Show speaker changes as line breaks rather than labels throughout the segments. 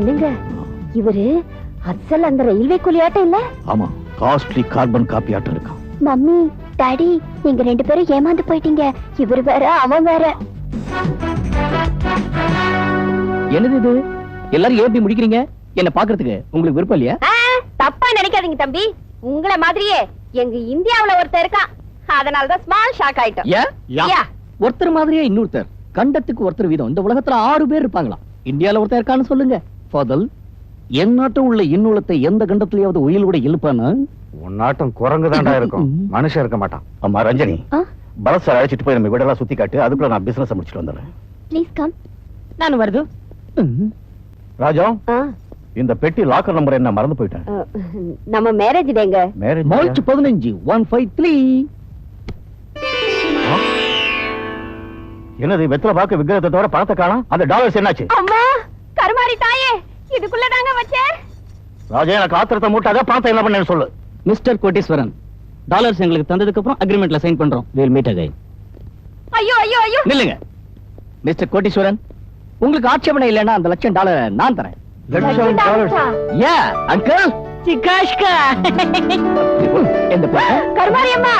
என்னங்க? இவரு அசல் அந்த ரயில்வே கூலியாட்டம் இல்ல?
ஆமா காஸ்ட்லி கார்பன் காப்பி ஆட்டம் இருக்கான்.
மம்மி டாடி நீங்க ரெண்டு பேரும் ஏமாந்து போயிட்டீங்க. இவர் வேற அவன் வேற.
என்னது இது? எல்லாரும் இப்படி முடிக்கிறீங்க? என்ன பாக்குறதுக்கு உங்களுக்கு விருப்பம் இல்லையா?
தப்பா நினைக்காதீங்க தம்பி. உங்களை மாதிரியே எங்க இந்தியாவுல ஒருத்தர் இருக்கான். அதனாலதான் ஸ்மால் ஷாக் ஆயிட்டோம்.
ஒருத்தர் மாதிரியே இன்னொருத்தர். கண்டத்துக்கு ஒருத்தர் வீதம். இந்த உலகத்துல ஆறு பேர் இருப்பாங்களாம். இந்தியால ஒருத்தர் இருக்கான்னு சொல்லுங்க.
ஃபதல் என் நாட்டம் உள்ள இன்னுலத்தை எந்த கண்டத்திலேயாவது உயிலோட இழுப்பானா
உன் நாட்டம் குரங்கு தாண்டா இருக்கும். மனுஷன் இருக்க மாட்டான்.
அம்மா ரஞ்சனி.
ஆ?
பரத் சார் அழைச்சிட்டு போய் நம்ம வீடெல்லாம் சுத்தி காட்டு அதுக்குள்ள நான் பிசினஸ் முடிச்சிட்டு வந்துடுறேன்.
ப்ளீஸ் கம்
நான் வருது.
ராஜா இந்த பெட்டி லாக்கர் நம்பர் என்ன? மறந்து போயிட்டேன்.
நம்ம மேரேஜ் டேங்க
மேரேஜ்
மார்ச் பதினஞ்சு ஒன் ஃபைவ் த்ரீ
என்னது வெத்தலை பாக்க விக்கிரகத்தை தவிர பணத்தை காணோம்? அந்த டாலர்ஸ் என்னாச்சு?
அம்மா கருமாரி தாயே. இதுக்குள்ள தாங்க வச்சேன்.
ராஜா எனக்கு ஆத்திரத்தை மூட்டாத பணத்தை என்ன பண்ணேன்னு சொல்லு.
மிஸ்டர் கோட்டீஸ்வரன் டாலர்ஸ் எங்களுக்கு தந்ததுக்கு அப்புறம் அக்ரிமெண்ட்ல சைன் பண்றோம். வில் மீட் அகைன்
ஐயோ ஐயோ ஐயோ.
நில்லுங்க. மிஸ்டர் கோட்டீஸ்வரன் உங்களுக்கு ஆட்சேபனை இல்லைன்னா அந்த லட்சம் டாலர் நான் தரேன்.
லட்சம் டாலர்ஸ்
யா அங்கிள் சிக்காஷ்கா எந்த பக்கம்
கருமாரி அம்மா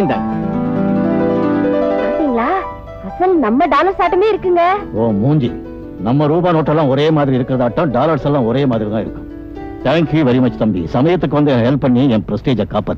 இந்த
அசல் நம்ம டாலர் சாட்டமே இருக்குங்க.
ஓ மூஞ்சி. நம்ம ரூபா நோட்டெல்லாம் ஒரே மாதிரி இருக்கிறதாட்டம் டாலர்ஸ் எல்லாம் ஒரே மாதிரி தான் இருக்கும் தேங்க்யூ வெரி மச் தம்பி. சமயத்துக்கு வந்து ஹெல்ப் பண்ணி என் பிரஸ்டேஜை காப்பாத்து.